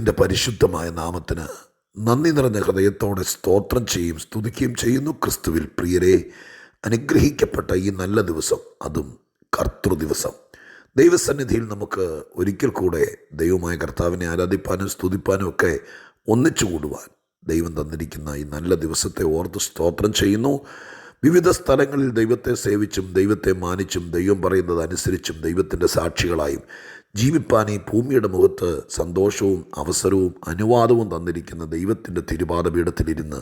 ദൈവത്തിന്റെ പരിശുദ്ധമായ നാമത്തിന് നന്ദി നിറഞ്ഞ ഹൃദയത്തോടെ സ്തോത്രം ചെയ്യും സ്തുതിക്കുകയും ചെയ്യുന്നു. ക്രിസ്തുവിൽ പ്രിയരെ അനുഗ്രഹിക്കപ്പെട്ട ഈ നല്ല ദിവസം അതും കർത്തൃ ദിവസം. ദൈവസന്നിധിയിൽ നമുക്ക് ഒരിക്കൽ കൂടെ ദൈവമായ കർത്താവിനെ ആരാധിപ്പാനും സ്തുതിപ്പാനും ഒക്കെ ഒന്നിച്ചു കൂടുവാൻ ദൈവം തന്നിരിക്കുന്ന ഈ നല്ല ദിവസത്തെ ഓർത്ത് സ്തോത്രം ചെയ്യുന്നു. വിവിധ സ്ഥലങ്ങളിൽ ദൈവത്തെ സേവിച്ചും ദൈവത്തെ മാനിച്ചും ദൈവം പറയുന്നത് അനുസരിച്ചും ദൈവത്തിന്റെ സാക്ഷികളായും ജീവിപ്പാൻ ഈ ഭൂമിയുടെ മുഖത്ത് സന്തോഷവും അവസരവും അനുവാദവും തന്നിരിക്കുന്ന ദൈവത്തിന്റെ തിരുപാതപീഠത്തിലിരുന്ന്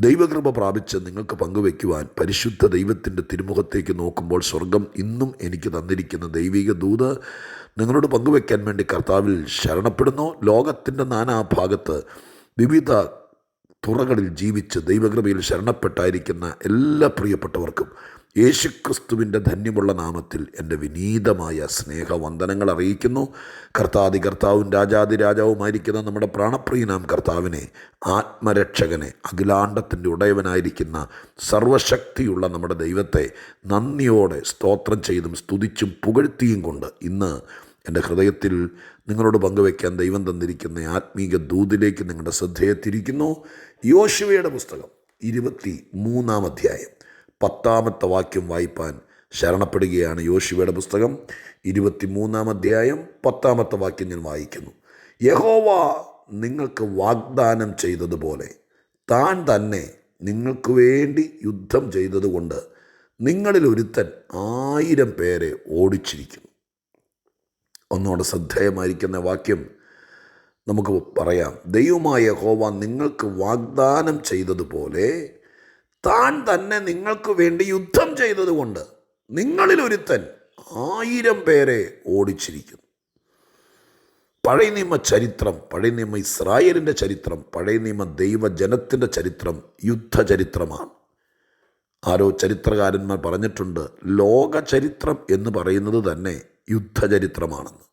ദൈവകൃപ പ്രാപിച്ച് നിങ്ങൾക്ക് പങ്കുവയ്ക്കുവാൻ പരിശുദ്ധ ദൈവത്തിന്റെ തിരുമുഖത്തേക്ക് നോക്കുമ്പോൾ സ്വർഗം ഇന്നും എനിക്ക് തന്നിരിക്കുന്ന ദൈവിക ദൂത് നിങ്ങളോട് പങ്കുവയ്ക്കാൻ വേണ്ടി കർത്താവിൽ ശരണപ്പെടുന്നു. ലോകത്തിന്റെ നാനാഭാഗത്ത് വിവിധ തുറകളിൽ ജീവിച്ച് ദൈവകൃപയിൽ ശരണപ്പെട്ടായിരിക്കുന്ന എല്ലാ പ്രിയപ്പെട്ടവർക്കും യേശുക്രിസ്തുവിന്റെ ധന്യമുള്ള നാമത്തിൽ എന്റെ വിനീതമായ സ്നേഹവന്ദനങ്ങൾ അറിയിക്കുന്നു. കർത്താതി കർത്താവും രാജാതി രാജാവുമായിരിക്കുന്ന നമ്മുടെ പ്രാണപ്രിയനാം കർത്താവിനെ ആത്മരക്ഷകനെ അഖിലാണ്ടത്തിന്റെ ഉടയവനായിരിക്കുന്ന സർവശക്തിയുള്ള നമ്മുടെ ദൈവത്തെ നന്ദിയോടെ സ്തോത്രം ചെയ്തും സ്തുതിച്ചും പുകഴ്ത്തിയും കൊണ്ട് ഇന്ന് എന്റെ ഹൃദയത്തിൽ നിങ്ങളോട് പങ്കുവയ്ക്കാൻ ദൈവം തന്നിരിക്കുന്ന ആത്മീക ദൂതിലേക്ക് നിങ്ങളുടെ ശ്രദ്ധയെ തിരിക്കുന്നു യോശുവയുടെ പുസ്തകം ഇരുപത്തി മൂന്നാം അധ്യായം പത്താമത്തെ വാക്യം വായിപ്പാൻ ശരണപ്പെടുകയാണ് യോശുവയുടെ പുസ്തകം ഇരുപത്തി മൂന്നാം അധ്യായം പത്താമത്തെ വാക്യം ഞാൻ വായിക്കുന്നു. യഹോവ നിങ്ങൾക്ക് വാഗ്ദാനം ചെയ്തതുപോലെ താൻ തന്നെ നിങ്ങൾക്ക് വേണ്ടി യുദ്ധം ചെയ്തതുകൊണ്ട് നിങ്ങളിൽ ഒരുത്തൻ ആയിരം പേരെ ഓടിച്ചിരിക്കുന്നു. ഒന്നുകൂടെ ശ്രദ്ധേയമായിരിക്കുന്ന വാക്യം നമുക്ക് പറയാം. ദൈവമായ ഹോവ നിങ്ങൾക്ക് വാഗ്ദാനം ചെയ്തതുപോലെ താൻ തന്നെ നിങ്ങൾക്ക് വേണ്ടി യുദ്ധം ചെയ്തതുകൊണ്ട് നിങ്ങളിലൊരുത്തൻ ആയിരം പേരെ ഓടിച്ചിരിക്കുന്നു. പഴയ നിയമ ചരിത്രം പഴയ നിയമ ഇസ്രായേലിന്റെ ചരിത്രം പഴയ നിയമ ദൈവജനത്തിന്റെ ചരിത്രം യുദ്ധചരിത്രമാണ്. ആരോ ചരിത്രകാരന്മാർ പറഞ്ഞിട്ടുണ്ട് ലോക ചരിത്രം എന്ന് പറയുന്നത് തന്നെ യുദ്ധചരിത്രമാണെന്ന്.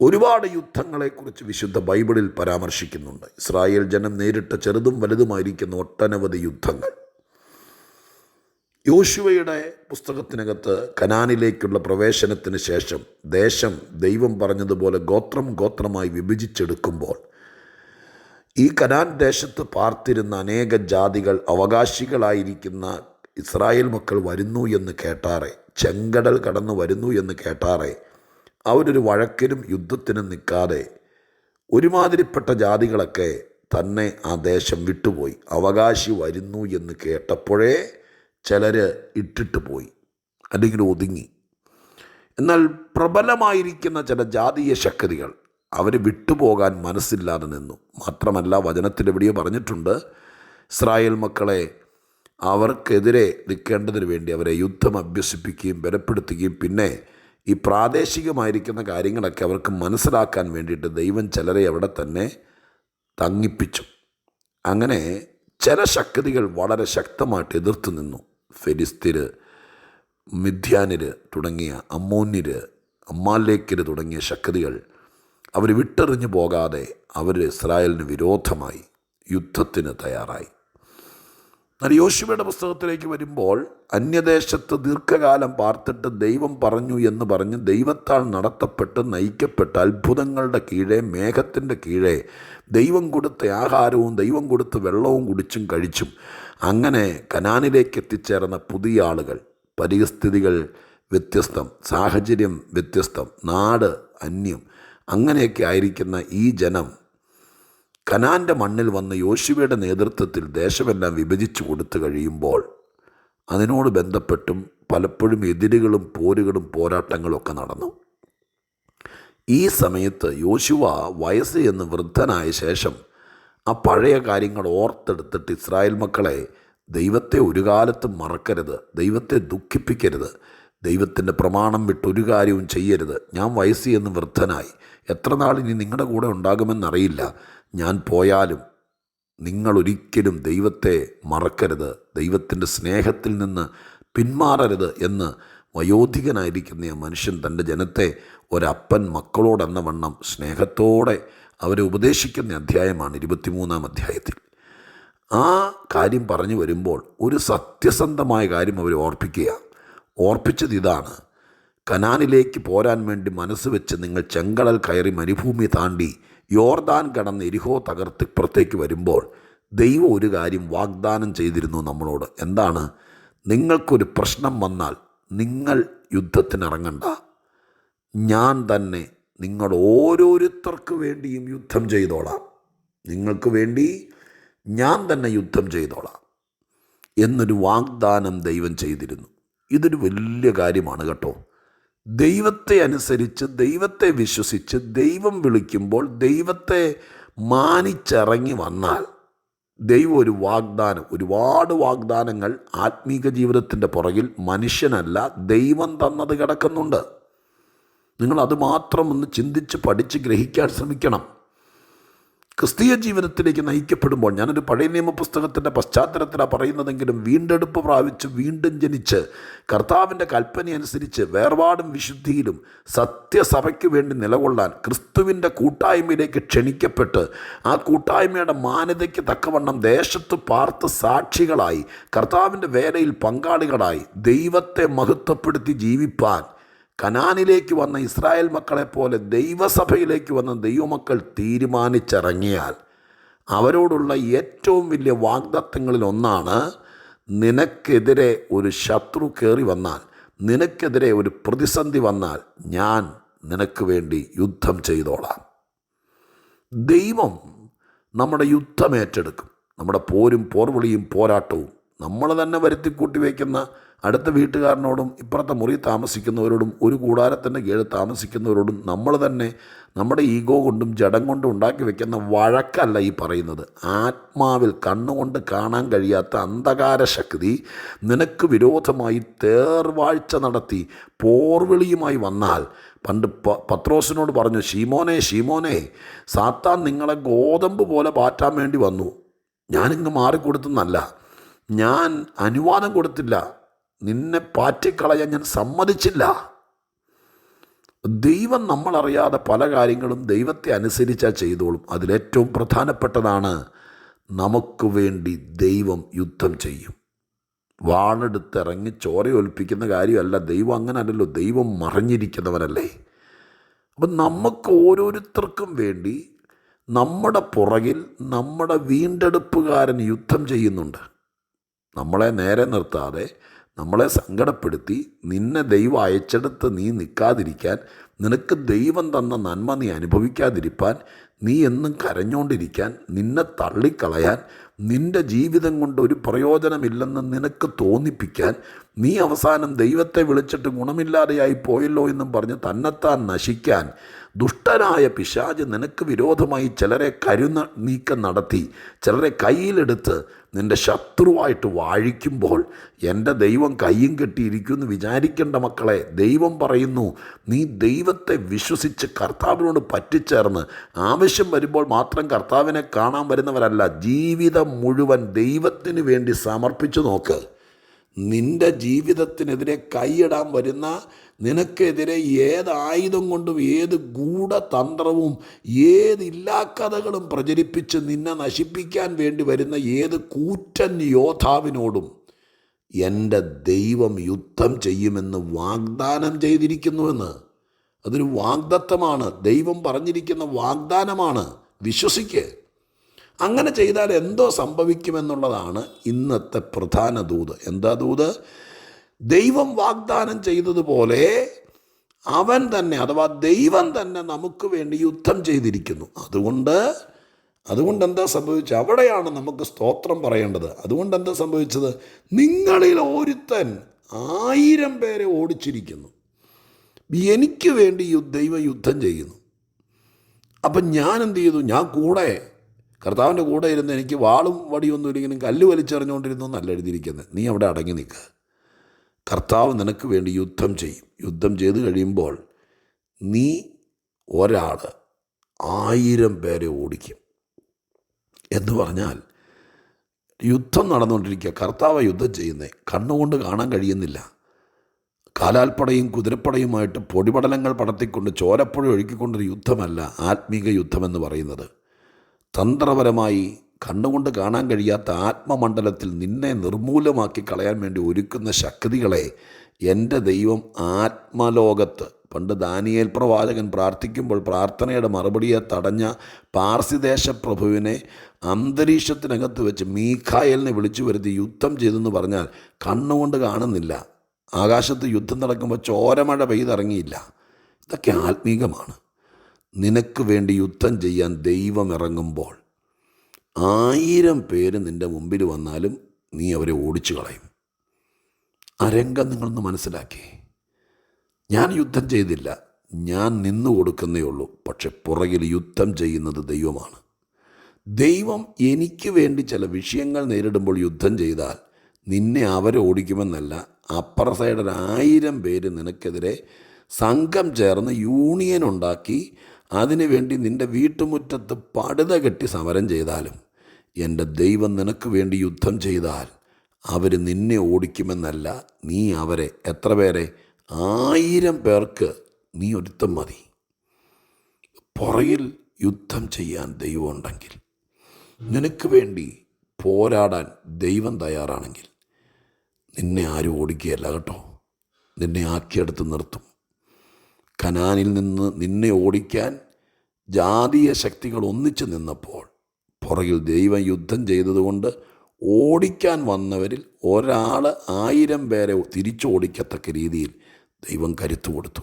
ഒരുപാട് യുദ്ധങ്ങളെക്കുറിച്ച് വിശുദ്ധ ബൈബിളിൽ പരാമർശിക്കുന്നുണ്ട്. ഇസ്രായേൽ ജനം നേരിട്ട ചെറുതും വലുതുമായിരിക്കുന്ന ഒട്ടനവധി യുദ്ധങ്ങൾ. യോശുവയുടെ പുസ്തകത്തിനകത്ത് കനാനിലേക്കുള്ള പ്രവേശനത്തിന് ശേഷം ദേശം ദൈവം പറഞ്ഞതുപോലെ ഗോത്രം ഗോത്രമായി വിഭജിച്ചെടുക്കുമ്പോൾ ഈ കനാൻ ദേശത്ത് പാർത്തിരുന്ന അനേക ജാതികൾ അവകാശികളായിരിക്കുന്ന ഇസ്രായേൽ മക്കൾ വരുന്നു എന്ന് കേട്ടാറെ ചെങ്കടൽ കടന്നു വരുന്നു എന്ന് കേട്ടാറെ അവരൊരു വഴക്കിനും യുദ്ധത്തിനും നിൽക്കാതെ ഒരുമാതിരിപ്പെട്ട ജാതികളൊക്കെ തന്നെ ആ ദേശം വിട്ടുപോയി. അവകാശി വരുന്നു എന്ന് കേട്ടപ്പോഴേ ചിലർ ഇട്ടിട്ട് പോയി അല്ലെങ്കിൽ ഒതുങ്ങി. എന്നാൽ പ്രബലമായിരിക്കുന്ന ചില ജാതീയ ശക്തികൾ അവർ വിട്ടുപോകാൻ മനസ്സില്ലാതെ നിന്നു. മാത്രമല്ല വചനത്തിൽ എവിടെയോ പറഞ്ഞിട്ടുണ്ട് ഇസ്രായേൽ മക്കളെ അവർക്കെതിരെ നിൽക്കേണ്ടതിന് വേണ്ടി അവരെ യുദ്ധം അഭ്യസിപ്പിക്കുകയും ബലപ്പെടുത്തുകയും പിന്നെ ഈ പ്രാദേശികമായിരിക്കുന്ന കാര്യങ്ങളൊക്കെ അവർക്ക് മനസ്സിലാക്കാൻ വേണ്ടിയിട്ട് ദൈവം ചിലരെ അവിടെ തന്നെ തങ്ങിപ്പിച്ചു. അങ്ങനെ ചില ശക്തികൾ വളരെ ശക്തമായിട്ട് എതിർത്ത് നിന്നു. ഫെലിസ്തിര് മിഥ്യാനിര് തുടങ്ങിയ അമ്മോന്യര് അമ്മാലേക്കര് തുടങ്ങിയ ശക്തികൾ അവർ വിട്ടെറിഞ്ഞു പോകാതെ അവർ ഇസ്രായേലിന് വിരോധമായി യുദ്ധത്തിന് തയ്യാറായി. എന്നാൽ യോശുവയുടെ പുസ്തകത്തിലേക്ക് വരുമ്പോൾ അന്യദേശത്ത് ദീർഘകാലം പാർത്തിട്ട് ദൈവം പറഞ്ഞു എന്ന് പറഞ്ഞ് ദൈവത്താൽ നടത്തപ്പെട്ട് നയിക്കപ്പെട്ട അത്ഭുതങ്ങളുടെ കീഴെ മേഘത്തിന്റെ കീഴെ ദൈവം കൊടുത്ത ആഹാരവും ദൈവം കൊടുത്ത വെള്ളവും കുടിച്ചും കഴിച്ചും അങ്ങനെ കനാനിലേക്ക് എത്തിച്ചേർന്ന പുതിയ ആളുകൾ. പരിസ്ഥിതികൾ വ്യത്യസ്തം സാഹചര്യം വ്യത്യസ്തം നാട് അന്യം. അങ്ങനെയൊക്കെ ആയിരിക്കുന്ന ഈ ജനം കനാന്റെ മണ്ണിൽ വന്ന യോശുവയുടെ നേതൃത്വത്തിൽ ദേശമെല്ലാം വിഭജിച്ചു കൊടുത്തു കഴിയുമ്പോൾ അതിനോട് ബന്ധപ്പെട്ടും പലപ്പോഴും എതിരുകളും പോരുകളും പോരാട്ടങ്ങളൊക്കെ നടന്നു. ഈ സമയത്ത് യോശുവ വയസ്സ് എന്ന് വൃദ്ധനായ ശേഷം ആ പഴയ കാര്യങ്ങൾ ഓർത്തെടുത്തിട്ട് ഇസ്രായേൽ മക്കളെ ദൈവത്തെ ഒരു കാലത്തും മറക്കരുത് ദൈവത്തെ ദുഃഖിപ്പിക്കരുത് ദൈവത്തിന്റെ പ്രമാണം വിട്ട് ഒരു കാര്യവും ചെയ്യരുത്. ഞാൻ വയസ്സ് എന്ന് വൃദ്ധനായി. എത്ര നാൾ ഇനി നിങ്ങളുടെ കൂടെ ഉണ്ടാകുമെന്നറിയില്ല. ഞാൻ പോയാലും നിങ്ങൾ ഒരിക്കലും ദൈവത്തെ മറക്കരുത്. ദൈവത്തിന്റെ സ്നേഹത്തിൽ നിന്ന് പിന്മാറരുത് എന്ന് വയോധികനായിരിക്കുന്ന ആ മനുഷ്യൻ തന്റെ ജനത്തെ ഒരപ്പൻ മക്കളോടെന്ന വണ്ണം സ്നേഹത്തോടെ അവരെ ഉപദേശിക്കുന്ന അധ്യായമാണ് ഇരുപത്തിമൂന്നാം അധ്യായത്തിൽ. ആ കാര്യം പറഞ്ഞു വരുമ്പോൾ ഒരു സത്യസന്ധമായ കാര്യം അവർ ഓർപ്പിക്കുക ഓർപ്പിച്ചത് ഇതാണ്. കനാനിലേക്ക് പോരാൻ വേണ്ടി മനസ്സ് വെച്ച് നിങ്ങൾ ചെങ്കടൽ കയറി മരുഭൂമി താണ്ടി യോർദാൻ കടന്ന് എരിഹോ തകർത്ത് പുറത്തേക്ക് വരുമ്പോൾ ദൈവം ഒരു കാര്യം വാഗ്ദാനം ചെയ്തിരുന്നു നമ്മളോട്. എന്താണ്? നിങ്ങൾക്കൊരു പ്രശ്നം വന്നാൽ നിങ്ങൾ യുദ്ധത്തിനിറങ്ങണ്ട. ഞാൻ തന്നെ നിങ്ങൾ ഓരോരുത്തർക്ക് വേണ്ടിയും യുദ്ധം ചെയ്തോളാം. നിങ്ങൾക്ക് വേണ്ടി ഞാൻ തന്നെ യുദ്ധം ചെയ്തോളാം എന്നൊരു വാഗ്ദാനം ദൈവം ചെയ്തിരുന്നു. ഇതൊരു വലിയ കാര്യമാണ് കേട്ടോ. ദൈവത്തെ അനുസരിച്ച് ദൈവത്തെ വിശ്വസിച്ച് ദൈവം വിളിക്കുമ്പോൾ ദൈവത്തെ മാനിച്ചിറങ്ങി വന്നാൽ ദൈവം ഒരു വാഗ്ദാനം ഒരുപാട് വാഗ്ദാനങ്ങൾ ആത്മീക ജീവിതത്തിന്റെ പുറകിൽ മനുഷ്യനല്ല ദൈവം തന്നത് കിടക്കുന്നുണ്ട്. നിങ്ങൾ അത് മാത്രം ഒന്ന് ചിന്തിച്ച് പഠിച്ച് ഗ്രഹിക്കാൻ ശ്രമിക്കണം. ക്രിസ്തീയ ജീവിതത്തിലേക്ക് നയിക്കപ്പെടുമ്പോൾ ഞാനൊരു പഴയ നിയമ പുസ്തകത്തിന്റെ പശ്ചാത്തലത്തിലാണ് പറയുന്നതെങ്കിലും വീണ്ടെടുപ്പ് പ്രാപിച്ച് വീണ്ടും ജനിച്ച് കർത്താവിന്റെ കൽപ്പന അനുസരിച്ച് വേർപാടും വിശുദ്ധിയിലും സത്യസഭയ്ക്ക് വേണ്ടി നിലകൊള്ളാൻ ക്രിസ്തുവിന്റെ കൂട്ടായ്മയിലേക്ക് ക്ഷണിക്കപ്പെട്ട് ആ കൂട്ടായ്മയുടെ മാന്യതയ്ക്ക് തക്കവണ്ണം ദേശത്ത് പാർത്ത് സാക്ഷികളായി കർത്താവിന്റെ വേലയിൽ പങ്കാളികളായി ദൈവത്തെ മഹത്വപ്പെടുത്തി ജീവിപ്പാൻ കനാനിലേക്ക് വന്ന ഇസ്രായേൽ മക്കളെപ്പോലെ ദൈവസഭയിലേക്ക് വന്ന ദൈവമക്കൾ തീരുമാനിച്ചിറങ്ങിയാൽ അവരോടുള്ള ഏറ്റവും വലിയ വാഗ്ദത്തങ്ങളിൽ ഒന്നാണ് നിനക്കെതിരെ ഒരു ശത്രു കയറി വന്നാൽ നിനക്കെതിരെ ഒരു പ്രതിസന്ധി വന്നാൽ ഞാൻ നിനക്ക് വേണ്ടി യുദ്ധം ചെയ്തോളാം. ദൈവം നമ്മുടെ യുദ്ധം ഏറ്റെടുക്കും. നമ്മുടെ പോരും പോർവിളിയും പോരാട്ടവും നമ്മൾ തന്നെ വരുത്തി കൂട്ടി വയ്ക്കുന്ന അടുത്ത വീട്ടുകാരനോടും ഇപ്പുറത്തെ മുറി താമസിക്കുന്നവരോടും ഒരു കൂടാരത്തിന്റെ കീഴിൽ താമസിക്കുന്നവരോടും നമ്മൾ തന്നെ നമ്മുടെ ഈഗോ കൊണ്ടും ജഡം കൊണ്ടും ഉണ്ടാക്കി വെക്കുന്ന വഴക്കല്ല ഈ പറയുന്നത്. ആത്മാവിൽ കണ്ണുകൊണ്ട് കാണാൻ കഴിയാത്ത അന്ധകാര ശക്തി നിനക്ക് വിരോധമായി തേർവാഴ്ച നടത്തി പോർവിളിയുമായി വന്നാൽ പണ്ട് പ പത്രോസിനോട് പറഞ്ഞു ഷീമോനെ ഷീമോനെ സാത്താൻ നിങ്ങളെ ഗോതമ്പ് പോലെ പാറ്റാൻ വേണ്ടി വന്നു. ഞാനിങ്ങ് മാറിക്കൊടുത്തെന്നല്ല. ഞാൻ അനുവാദം കൊടുത്തില്ല. നിന്നെ പാറ്റിക്കളയാൻ ഞാൻ സമ്മതിച്ചില്ല. ദൈവം നമ്മളറിയാതെ പല കാര്യങ്ങളും ദൈവത്തെ അനുസരിച്ചാൽ ചെയ്തോളും. അതിലേറ്റവും പ്രധാനപ്പെട്ടതാണ് നമുക്ക് വേണ്ടി ദൈവം യുദ്ധം ചെയ്യും. വാണെടുത്തിറങ്ങി ചോരയൊൽപ്പിക്കുന്ന കാര്യമല്ല. ദൈവം അങ്ങനല്ലല്ലോ. ദൈവം മറിഞ്ഞിരിക്കുന്നവനല്ലേ. അപ്പം നമുക്ക് ഓരോരുത്തർക്കും വേണ്ടി നമ്മുടെ പുറകിൽ നമ്മുടെ വീണ്ടെടുപ്പുകാരൻ യുദ്ധം ചെയ്യുന്നുണ്ട്. നമ്മളെ നേരെ നിർത്താതെ നമ്മളെ സങ്കടപ്പെടുത്തി നിന്നെ ദൈവം അയച്ചെടുത്ത് നീ നിൽക്കാതിരിക്കാൻ നിനക്ക് ദൈവം തന്ന നന്മ നീ അനുഭവിക്കാതിരിക്കാൻ നീ എന്നും കരഞ്ഞുകൊണ്ടിരിക്കാൻ നിന്നെ തള്ളിക്കളയാൻ നിന്റെ ജീവിതം കൊണ്ട് ഒരു പ്രയോജനമില്ലെന്ന് നിനക്ക് തോന്നിപ്പിക്കാൻ നീ അവസാനം ദൈവത്തെ വിളിച്ചിട്ട് ഗുണമില്ലാതെയായി പോയല്ലോ എന്നും പറഞ്ഞ് തന്നെത്താൻ നശിക്കാൻ ദുഷ്ടനായ പിശാജ് നിനക്ക് വിരോധമായി ചിലരെ കരുന്ന നീക്കം നടത്തി ചിലരെ കയ്യിലെടുത്ത് നിന്റെ ശത്രുവായിട്ട് വാഴിക്കുമ്പോൾ എന്റെ ദൈവം കയ്യും കെട്ടിയിരിക്കുമെന്ന് വിചാരിക്കേണ്ട മക്കളെ ദൈവം പറയുന്നു നീ ദൈവത്തെ വിശ്വസിച്ച് കർത്താവിനോട് പറ്റിച്ചേർന്ന് ആവശ്യം വരുമ്പോൾ മാത്രം കർത്താവിനെ കാണാൻ വരുന്നവരല്ല ജീവിതം മുഴുവൻ ദൈവത്തിന് വേണ്ടി സമർപ്പിച്ചു നോക്ക്. നിന്റെ ജീവിതത്തിനെതിരെ കൈയിടാൻ വരുന്ന നിനക്കെതിരെ ഏത് ആയുധം കൊണ്ടും ഏത് ഗൂഢതന്ത്രവും ഏത് ഇല്ലാക്കഥകളും പ്രചരിപ്പിച്ച് നിന്നെ നശിപ്പിക്കാൻ വേണ്ടി വരുന്ന ഏത് കൂറ്റൻ യോദ്ധാവിനോടും എന്റെ ദൈവം യുദ്ധം ചെയ്യുമെന്ന് വാഗ്ദാനം ചെയ്തിരിക്കുന്നുവെന്ന് അതൊരു വാഗ്ദത്തമാണ്. ദൈവം പറഞ്ഞിരിക്കുന്ന വാഗ്ദാനമാണ്. വിശ്വസിക്ക്. അങ്ങനെ ചെയ്താൽ എന്തോ സംഭവിക്കുമെന്നുള്ളതാണ് ഇന്നത്തെ പ്രധാന ദൂത്. എന്താ ദൂത്? ദൈവം വാഗ്ദാനം ചെയ്തതുപോലെ അവൻ തന്നെ അഥവാ ദൈവം തന്നെ നമുക്ക് വേണ്ടി യുദ്ധം ചെയ്തിരിക്കുന്നു. അതുകൊണ്ട് അതുകൊണ്ട് എന്താ സംഭവിച്ചത്? അവിടെയാണ് നമുക്ക് സ്തോത്രം പറയേണ്ടത്. അതുകൊണ്ട് എന്താ സംഭവിച്ചത്? നിങ്ങളിൽ ഒരുത്തൻ ആയിരം പേരെ ഓടിച്ചിരിക്കുന്നു. എനിക്ക് വേണ്ടി ദൈവ യുദ്ധം ചെയ്യുന്നു. അപ്പം ഞാൻ എന്ത് ചെയ്തു? ഞാൻ കൂടെ കർത്താവിന്റെ കൂടെ ഇരുന്ന് എനിക്ക് വാളും വടിയൊന്നും ഇല്ലെങ്കിലും കല്ല് വലിച്ചെറിഞ്ഞുകൊണ്ടിരുന്നു എന്നല്ല എഴുതിയിരിക്കുന്നത്. നീ അവിടെ അടങ്ങി നിൽക്കുക കർത്താവ് നിനക്ക് വേണ്ടി യുദ്ധം ചെയ്യും. യുദ്ധം ചെയ്ത് കഴിയുമ്പോൾ നീ ഒരാൾ ആയിരം പേരെ ഓടിക്കും. എന്ന് പറഞ്ഞാൽ യുദ്ധം നടന്നുകൊണ്ടിരിക്കുക. കർത്താവ് യുദ്ധം ചെയ്യുന്നേ. കണ്ണുകൊണ്ട് കാണാൻ കഴിയുന്നില്ല. കാലാൽപ്പടയും കുതിരപ്പടയുമായിട്ട് പൊടിപടലങ്ങൾ പടത്തിക്കൊണ്ട് ചോരപ്പുഴ ഒഴുക്കിക്കൊണ്ടൊരു യുദ്ധമല്ല ആത്മീക യുദ്ധമെന്ന് പറയുന്നത്. തന്ത്രപരമായി കണ്ണുകൊണ്ട് കാണാൻ കഴിയാത്ത ആത്മമണ്ഡലത്തിൽ നിന്നെ നിർമൂലമാക്കി കളയാൻ വേണ്ടി ഒരുക്കുന്ന ശക്തികളെ എന്റെ ദൈവം ആത്മലോകത്ത്. പണ്ട് ദാനിയേൽ പ്രവാചകൻ പ്രാർത്ഥിക്കുമ്പോൾ പ്രാർത്ഥനയുടെ മറുപടിയെ തടഞ്ഞ പാർസിദേശ പ്രഭുവിനെ അന്തരീക്ഷത്തിനകത്ത് വെച്ച് മീഖായലിനെ വിളിച്ചു വരുത്തി യുദ്ധം ചെയ്തെന്ന് പറഞ്ഞാൽ കണ്ണുകൊണ്ട് കാണുന്നില്ല. ആകാശത്ത് യുദ്ധം നടക്കുമ്പോൾ ചോരമഴ പെയ്തിറങ്ങിയില്ല. ഇതൊക്കെ ആത്മീകമാണ്. നിനക്ക് വേണ്ടി യുദ്ധം ചെയ്യാൻ ദൈവം ഇറങ്ങുമ്പോൾ ആയിരം പേര് നിന്റെ മുമ്പിൽ വന്നാലും നീ അവരെ ഓടിച്ചു കളയും. ആ രംഗം നിങ്ങളൊന്ന് മനസ്സിലാക്കി. ഞാൻ യുദ്ധം ചെയ്തില്ല. ഞാൻ നിന്നു കൊടുക്കുന്നേ ഉള്ളൂ. പക്ഷെ പുറകിൽ യുദ്ധം ചെയ്യുന്നത് ദൈവമാണ്. ദൈവം എനിക്ക് വേണ്ടി ചില വിഷയങ്ങൾ നേരിടുമ്പോൾ യുദ്ധം ചെയ്താൽ നിന്നെ അവരെ ഓടിക്കുമെന്നല്ല അപ്പുറ സൈഡിൽ ആയിരം പേര് നിനക്കെതിരെ സംഘം ചേർന്ന് യൂണിയൻ ഉണ്ടാക്കി അതിനുവേണ്ടി നിന്റെ വീട്ടുമുറ്റത്ത് പടുത കെട്ടി സമരം ചെയ്താലും എന്റെ ദൈവം നിനക്ക് വേണ്ടി യുദ്ധം ചെയ്താൽ അവർ നിന്നെ ഓടിക്കുമെന്നല്ല നീ അവരെ എത്ര പേരെ? ആയിരം പേർക്ക് നീ ഒരുത്തം മതി. പുറയിൽ യുദ്ധം ചെയ്യാൻ ദൈവമുണ്ടെങ്കിൽ നിനക്ക് വേണ്ടി പോരാടാൻ ദൈവം തയ്യാറാണെങ്കിൽ നിന്നെ ആരും ഓടിക്കുകയല്ല കേട്ടോ. നിന്നെ ആക്കിയെടുത്ത് നിർത്തും. കനാനിൽ നിന്ന് നിന്നെ ഓടിക്കാൻ ജാതീയ ശക്തികൾ ഒന്നിച്ചു നിന്നപ്പോൾ പുറകിൽ ദൈവം യുദ്ധം ചെയ്തതുകൊണ്ട് ഓടിക്കാൻ വന്നവരിൽ ഒരാൾ ആയിരം പേരെ തിരിച്ചോടിക്കത്തക്ക രീതിയിൽ ദൈവം കരുത്തു കൊടുത്തു.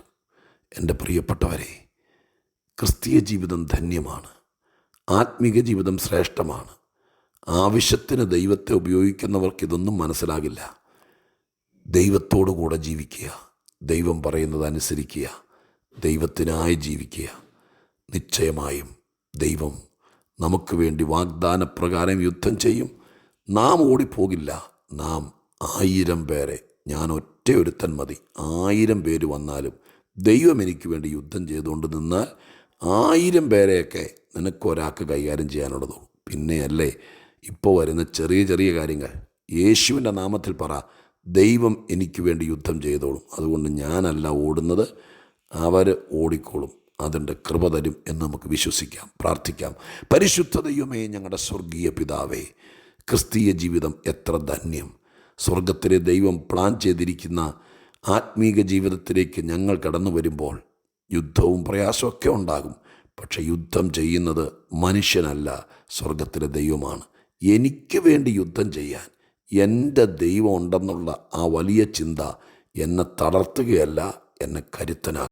എന്റെ പ്രിയപ്പെട്ടവരെ ക്രിസ്തീയ ജീവിതം ധന്യമാണ്. ആത്മീക ജീവിതം ശ്രേഷ്ഠമാണ്. ആവശ്യത്തിന് ദൈവത്തെ ഉപയോഗിക്കുന്നവർക്ക് ഇതൊന്നും മനസ്സിലാകില്ല. ദൈവത്തോടു കൂടെ ജീവിക്കുക. ദൈവം പറയുന്നത് അനുസരിക്കുക. ദൈവത്തിനായി ജീവിക്കുക. നിശ്ചയമായും ദൈവം നമുക്ക് വേണ്ടി വാഗ്ദാനപ്രകാരം യുദ്ധം ചെയ്യും. നാം ഓടിപ്പോകില്ല. നാം ആയിരം പേരെ ഞാൻ ഒറ്റ ഒരുത്തൻ മതി. ആയിരം പേര് വന്നാലും ദൈവം എനിക്ക് വേണ്ടി യുദ്ധം ചെയ്തുകൊണ്ട് നിന്നാൽ ആയിരം പേരെയൊക്കെ നിനക്ക് ഒരാൾക്ക് കൈകാര്യം ചെയ്യാനുള്ളതോ പിന്നെയല്ലേ ഇപ്പോൾ വരുന്ന ചെറിയ ചെറിയ കാര്യങ്ങൾ. യേശുവിന്റെ നാമത്തിൽ പറ ദൈവം എനിക്ക് വേണ്ടി യുദ്ധം ചെയ്തോളും. അതുകൊണ്ട് ഞാനല്ല ഓടുന്നത് അവർ ഓടിക്കോളും. അതിന്റെ കൃപ തരും എന്ന് നമുക്ക് വിശ്വസിക്കാം പ്രാർത്ഥിക്കാം. പരിശുദ്ധ ദൈവമേ ഞങ്ങളുടെ സ്വർഗീയ പിതാവേ ക്രിസ്തീയ ജീവിതം എത്ര ധന്യം. സ്വർഗത്തിലെ ദൈവം പ്ലാൻ ചെയ്തിരിക്കുന്ന ആത്മീക ജീവിതത്തിലേക്ക് ഞങ്ങൾ കടന്നു വരുമ്പോൾ യുദ്ധവും പ്രയാസമൊക്കെ ഉണ്ടാകും. പക്ഷേ യുദ്ധം ചെയ്യുന്നത് മനുഷ്യനല്ല സ്വർഗത്തിലെ ദൈവമാണ്. എനിക്ക് വേണ്ടി യുദ്ധം ചെയ്യാൻ എന്റെ ദൈവം ഉണ്ടെന്നുള്ള ആ വലിയ ചിന്ത എന്നെ തളർത്തുകയല്ല എന്നെ കരുത്തനാക്കും.